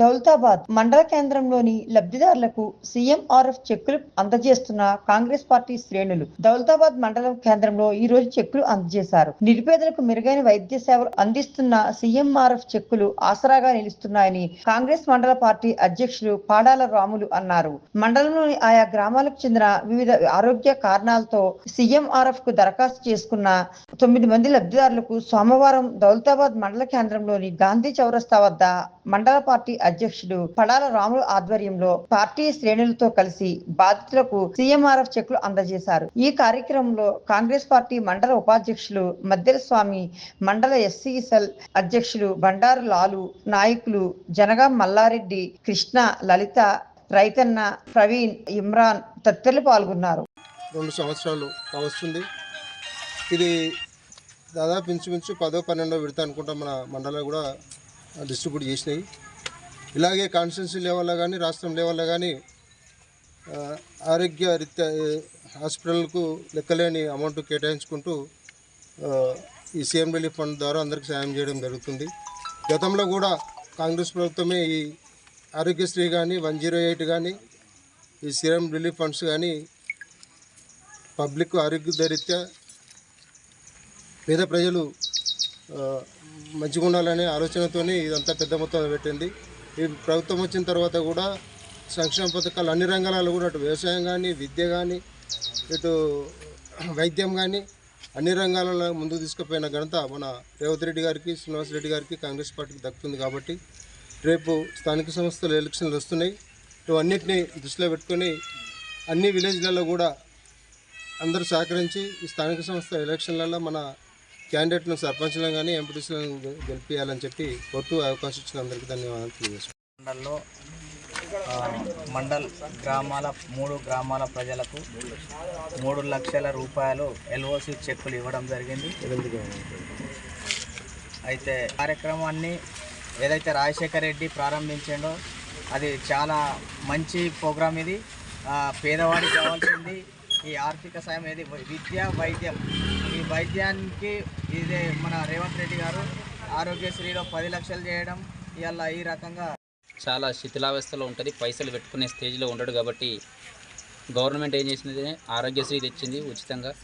దౌలతాబాద్ మండల కేంద్రంలోని లబ్ధిదారులకు సీఎంఆర్ఎఫ్ చెక్కులు అందజేస్తున్న కాంగ్రెస్ పార్టీ శ్రేణులు దౌలతాబాద్ మండలం కేంద్రంలో ఈ రోజు చెక్కులు అందజేశారు. నిరుపేదలకు మెరుగైన వైద్య సేవలు అందిస్తున్న సీఎంఆర్ఎఫ్ చెక్కులు ఆసరాగా నిలుస్తున్నాయని కాంగ్రెస్ మండల పార్టీ అధ్యక్షులు పాడాల రాములు అన్నారు. మండలంలోని ఆయా గ్రామాలకు చెందిన వివిధ ఆరోగ్య కారణాలతో సీఎంఆర్ఎఫ్కు దరఖాస్తు చేసుకున్న తొమ్మిది మంది లబ్ధిదారులకు సోమవారం దౌలతాబాద్ మండల కేంద్రంలోని గాంధీ చౌరస్తా వద్ద మండల పార్టీ అధ్యక్షుడు పడాల రాములు ఆధ్వర్యంలో పార్టీ శ్రేణులతో కలిసి బాధితులకు సీఎంఆర్ఎఫ్ చెక్కులు అందజేశారు. ఈ కార్యక్రమంలో కాంగ్రెస్ పార్టీ మండల ఉపాధ్యక్షులు మద్దెల స్వామి మండల ఎస్సీ సెల్ అధ్యక్షులు బండారు లాలు నాయకులు జనగాం మల్లారెడ్డి కృష్ణ లలిత రైతన్న ప్రవీణ్ ఇమ్రాన్ తదితరులు పాల్గొన్నారు. రెండు సంవత్సరాలు కావస్తుంది. ఇది దాదాపు ఇంచుమించు పదో పన్నెండో విడత అనుకుంటా మన మండలం కూడా డిస్ట్రిబ్యూట్ చేసినాయి. ఇలాగే కాన్స్టిట్యున్సీ లెవెల్లో కానీ రాష్ట్రం లెవెల్లో కానీ ఆరోగ్య రీత్యా హాస్పిటల్కు లెక్కలేని అమౌంట్ కేటాయించుకుంటూ ఈ సీఎం రిలీఫ్ ఫండ్ ద్వారా అందరికీ సాయం చేయడం జరుగుతుంది. గతంలో కూడా కాంగ్రెస్ ప్రభుత్వమే ఈ ఆరోగ్యశ్రీ కానీ వన్ జీరో ఎయిట్ కానీ ఈ సీఎం రిలీఫ్ ఫండ్స్ కానీ పబ్లిక్ ఆరోగ్య రీత్యా పేద ప్రజలు మంచిగా ఉండాలనే ఆలోచనతోనే ఇదంతా పెద్ద మొత్తంలో పెట్టింది. ఈ ప్రభుత్వం వచ్చిన తర్వాత కూడా సంక్షేమ పథకాలు అన్ని రంగాలలో కూడా అటు వ్యవసాయం కానీ విద్య కానీ ఇటు వైద్యం కానీ అన్ని రంగాలలో ముందుకు తీసుకుపోయిన ఘనత మన రేవంత్ రెడ్డి గారికి శ్రీనివాస్ రెడ్డి గారికి కాంగ్రెస్ పార్టీకి దక్కుతుంది కాబట్టి రేపు స్థానిక సంస్థలు ఎలక్షన్లు వస్తున్నాయి. ఇవన్నిటిని దృష్టిలో పెట్టుకొని అన్ని విలేజ్లలో కూడా అందరూ సహకరించి ఈ స్థానిక సంస్థ ఎలక్షన్లలో మన క్యాండిడేట్ను సర్పంచ్లను కానీ ఎంపీటీసీలను గెలిపించాలని చెప్పి కోరుతూ అవకాశం ఇచ్చిన అందరికీ ధన్యవాదాలు తెలియజేస్తున్నాను మండల్లో మండల్ గ్రామాల మూడు గ్రామాల ప్రజలకు మూడు లక్షల రూపాయలు ఎల్ఓసి చెక్కులు ఇవ్వడం జరిగింది. అయితే కార్యక్రమాన్ని ఏదైతే రాజశేఖర రెడ్డి ప్రారంభించాడో అది చాలా మంచి ప్రోగ్రామ్ ఇది. పేదవాడికి కావాల్సింది ఈ ఆర్థిక సాయం అనేది విద్య వైద్యం. ఈ వైద్యానికి ఇదే మన రేవంత్ రెడ్డి గారు ఆరోగ్యశ్రీలో పది లక్షలు చేయడం ఇవాళ ఈ రకంగా చాలా శిథిలావస్థలో ఉంటుంది. పైసలు పెట్టుకునే స్టేజ్లో ఉండడు కాబట్టి గవర్నమెంట్ ఏం చేసింది? ఆరోగ్యశ్రీ తెచ్చింది ఉచితంగా.